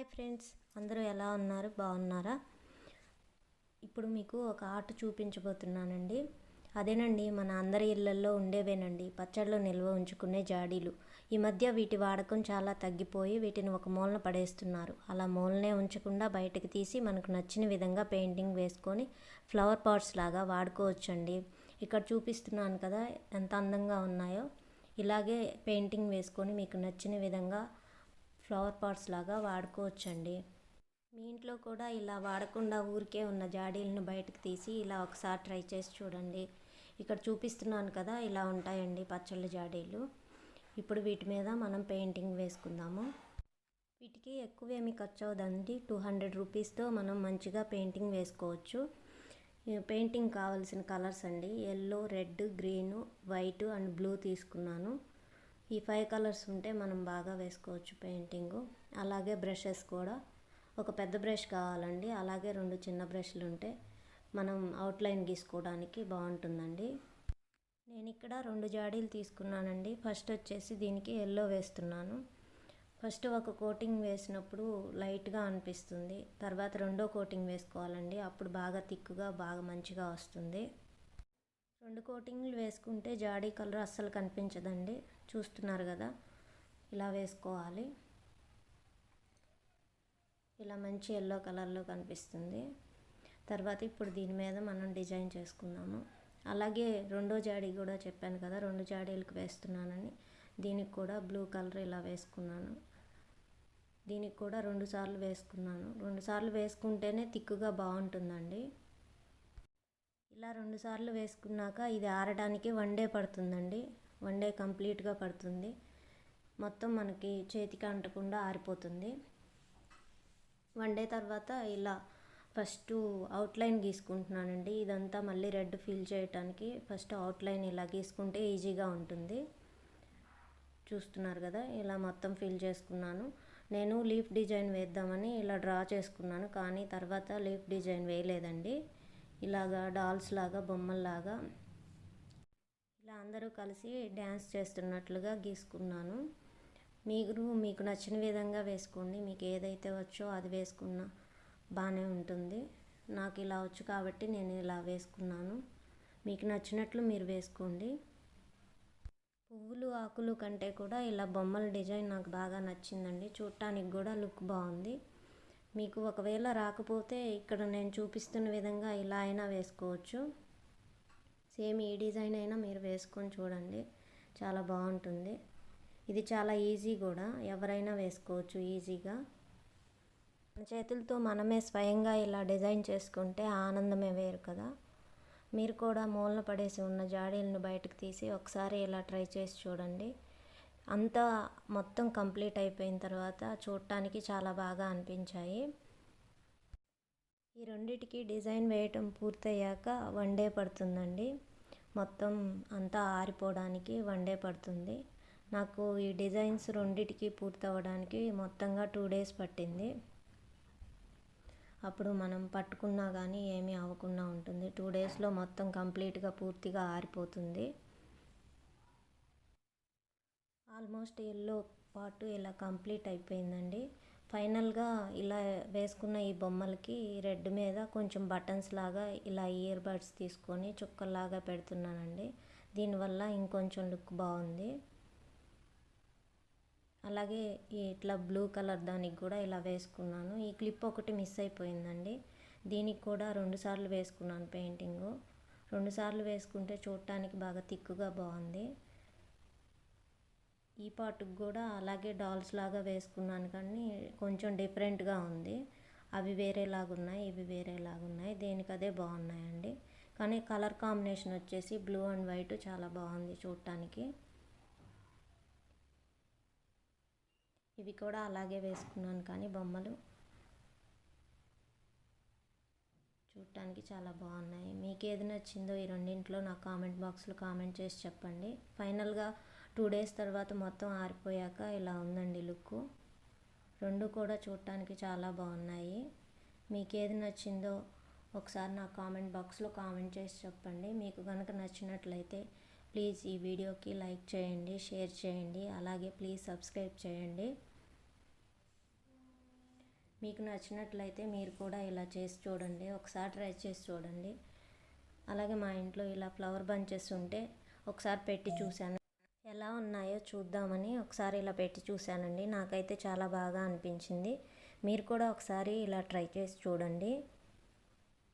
Hi friends అందరూ ఎలా ఉన్నారు? బాగున్నారా? ఇప్పుడు మీకు ఒక ఆర్ట్ చూపించబోతున్నానండి. అదేనండి మన అందరి ఇళ్ళల్లో ఉండేవేనండి. పచ్చళ్ళు నిల్వ ఉంచుకునే జాడీలు. ఈ మధ్య వీటి వాడకం చాలా తగ్గిపోయి వీటిని ఒక మూలన పడేస్తున్నారు. అలా మూలనే ఉంచకుండా బయటకు తీసి మనకు నచ్చిన విధంగా పెయింటింగ్ వేసుకొని ఫ్లవర్ పాట్స్ లాగా వాడుకోవచ్చండి. ఇక్కడ చూపిస్తున్నాను కదా ఎంత అందంగా ఉన్నాయో. ఇలాగే పెయింటింగ్ వేసుకొని మీకు నచ్చిన విధంగా ఫ్లవర్ పాట్స్ లాగా వాడుకోవచ్చండి. మీ ఇంట్లో కూడా ఇలా వాడకుండా ఊరికే ఉన్న జాడీలను బయటకు తీసి ఇలా ఒకసారి ట్రై చేసి చూడండి. ఇక్కడ చూపిస్తున్నాను కదా ఇలా ఉంటాయండి పచ్చళ్ళ జాడీలు. ఇప్పుడు వీటి మీద మనం పెయింటింగ్ వేసుకుందాము. వీటికి ఎక్కువ ఏమి ఖర్చు అవుదండి టూ హండ్రెడ్ రూపీస్తో మనం మంచిగా పెయింటింగ్ వేసుకోవచ్చు. పెయింటింగ్ కావాల్సిన కలర్స్ అండి. Yellow red green white and blue తీసుకున్నాను. ఈ ఫైవ్ కలర్స్ ఉంటే మనం బాగా వేసుకోవచ్చు పెయింటింగ్. అలాగే బ్రషెస్ కూడా. ఒక పెద్ద బ్రష్ కావాలండి. అలాగే రెండు చిన్న బ్రష్లు ఉంటే మనం అవుట్లైన్ గీసుకోవడానికి బాగుంటుందండి. నేను ఇక్కడ రెండు జాడీలు తీసుకున్నానండి. ఫస్ట్ వచ్చేసి దీనికి ఎల్లో వేస్తున్నాను. ఫస్ట్ ఒక కోటింగ్ వేసినప్పుడు లైట్గా అనిపిస్తుంది. తర్వాత రెండో కోటింగ్ వేసుకోవాలండి. అప్పుడు బాగా థిక్గా బాగా మంచిగా వస్తుంది. రెండు కోటింగ్లు వేసుకుంటే జాడీ కలర్ అస్సలు కనిపించదండి. చూస్తున్నారు కదా. ఇలా వేసుకోవాలి. ఇలా మంచి ఎల్లో కలర్లో కనిపిస్తుంది. తర్వాత ఇప్పుడు దీని మీద మనం డిజైన్ చేసుకుందాము. అలాగే రెండో జాడీ కూడా చెప్పాను కదా రెండు జాడీలకు వేస్తున్నానని. దీనికి కూడా బ్లూ కలర్ ఇలా వేసుకున్నాను. దీనికి కూడా రెండు సార్లు వేసుకున్నాను. రెండు సార్లు వేసుకుంటేనే తిక్కుగా బాగుంటుందండి. సార్లు వేసుకున్నాక ఇది ఆరడానికి వన్ డే పడుతుందండి. వన్ డే కంప్లీట్గా పడుతుంది. మొత్తం మనకి చేతికి అంటకుండా ఆరిపోతుంది. వన్ డే తర్వాత ఇలా ఫస్ట్ అవుట్లైన్ గీసుకుంటున్నానండి. ఇదంతా మళ్ళీ రెడ్ ఫిల్ చేయటానికి ఫస్ట్ అవుట్లైన్ ఇలా గీసుకుంటే ఈజీగా ఉంటుంది. చూస్తున్నారు కదా ఇలా మొత్తం ఫిల్ చేసుకున్నాను. నేను లీఫ్ డిజైన్ వేద్దామని ఇలా డ్రా చేసుకున్నాను కానీ తర్వాత లీఫ్ డిజైన్ వేయలేదండి. ఇలాగా డాల్స్ లాగా బొమ్మల్లాగా ఇలా అందరూ కలిసి డ్యాన్స్ చేస్తున్నట్లుగా గీసుకున్నాను. మీరు మీకు నచ్చిన విధంగా వేసుకోండి. మీకు ఏదైతే వచ్చో అది వేసుకున్నా బాగానే ఉంటుంది. నాకు ఇలా వచ్చు కాబట్టి నేను ఇలా వేసుకున్నాను. మీకు నచ్చినట్లు మీరు వేసుకోండి. పువ్వులు ఆకులు కంటే కూడా ఇలా బొమ్మల డిజైన్ నాకు బాగా నచ్చిందండి. చూడటానికి కూడా లుక్ బాగుంది. మీకు ఒకవేళ రాకపోతే ఇక్కడ నేను చూపిస్తున్న విధంగా ఇలా అయినా వేసుకోవచ్చు. సేమ్ ఈ డిజైన్ అయినా మీరు వేసుకొని చూడండి. చాలా బాగుంటుంది. ఇది చాలా ఈజీ కూడా. ఎవరైనా వేసుకోవచ్చు ఈజీగా. మన చేతులతో మనమే స్వయంగా ఇలా డిజైన్ చేసుకుంటే ఆనందమే వేరు కదా. మీరు కూడా మూలన పడేసి ఉన్న జాడీలను బయటకు తీసి ఒకసారి ఇలా ట్రై చేసి చూడండి. అంతా మొత్తం కంప్లీట్ అయిపోయిన తర్వాత చూడటానికి చాలా బాగా అనిపించాయి. ఈ రెండిటికి డిజైన్ వేయటం పూర్తయ్యాక వన్ డే పడుతుందండి. మొత్తం అంతా ఆరిపోవడానికి వన్ డే పడుతుంది. నాకు ఈ డిజైన్స్ రెండిటికి పూర్తవడానికి మొత్తంగా టూ డేస్ పట్టింది. అప్పుడు మనం పట్టుకున్నా కానీ ఏమీ అవ్వకుండా ఉంటుంది. టూ డేస్లో మొత్తం కంప్లీట్గా పూర్తిగా ఆరిపోతుంది. ఆల్మోస్ట్ ఎల్లో పాటు ఇలా కంప్లీట్ అయిపోయిందండి. ఫైనల్గా ఇలా వేసుకున్న ఈ బొమ్మలకి రెడ్ మీద కొంచెం బటన్స్ లాగా ఇలా ఇయర్ బడ్స్ తీసుకొని చుక్కల్లాగా పెడుతున్నానండి. దీనివల్ల ఇంకొంచెం లుక్ బాగుంది. అలాగే ఇట్లా బ్లూ కలర్ దానికి కూడా ఇలా వేసుకున్నాను. ఈ క్లిప్ ఒకటి మిస్ అయిపోయిందండి. దీనికి కూడా రెండుసార్లు వేసుకున్నాను పెయింటింగు. రెండు సార్లు వేసుకుంటే చూడటానికి బాగా తిక్కుగా బాగుంది. ఈ పాటుకు కూడా అలాగే డాల్స్ లాగా వేసుకున్నాను కానీ కొంచెం డిఫరెంట్గా ఉంది. అవి వేరేలాగా ఉన్నాయి ఇవి వేరేలాగా ఉన్నాయి దేనికి అదే బాగున్నాయండి. కానీ కలర్ కాంబినేషన్ వచ్చేసి బ్లూ అండ్ వైట్ చాలా బాగుంది చూడటానికి. ఇవి కూడా అలాగే వేసుకున్నాను కానీ బొమ్మలు చూడటానికి చాలా బాగున్నాయి. మీకు ఏది నచ్చిందో ఈ రెండింటిలో నా కామెంట్ బాక్స్లో కామెంట్ చేసి చెప్పండి. ఫైనల్గా టూ డేస్ తర్వాత మొత్తం ఆరిపోయాక ఇలా ఉందండి లుక్ రెండు కూడా చూడటానికి చాలా బాగున్నాయి. మీకు ఏది నచ్చిందో ఒకసారి నా కామెంట్ బాక్స్లో కామెంట్ చేసి చెప్పండి. మీకు కనుక నచ్చినట్లయితే ప్లీజ్ ఈ వీడియోకి లైక్ చేయండి షేర్ చేయండి అలాగే ప్లీజ్ సబ్స్క్రైబ్ చేయండి. మీకు నచ్చినట్లయితే మీరు కూడా ఇలా చేసి చూడండి. ఒకసారి ట్రై చేసి చూడండి. అలాగే మా ఇంట్లో ఇలా ఫ్లవర్ బంచెస్ ఉంటే ఒకసారి పెట్టి చూశాను. ఎలా ఉన్నాయో చూద్దామని ఒకసారి ఇలా పెట్టి చూశానండి. నాకైతే చాలా బాగా అనిపించింది. మీరు కూడా ఒకసారి ఇలా ట్రై చేసి చూడండి.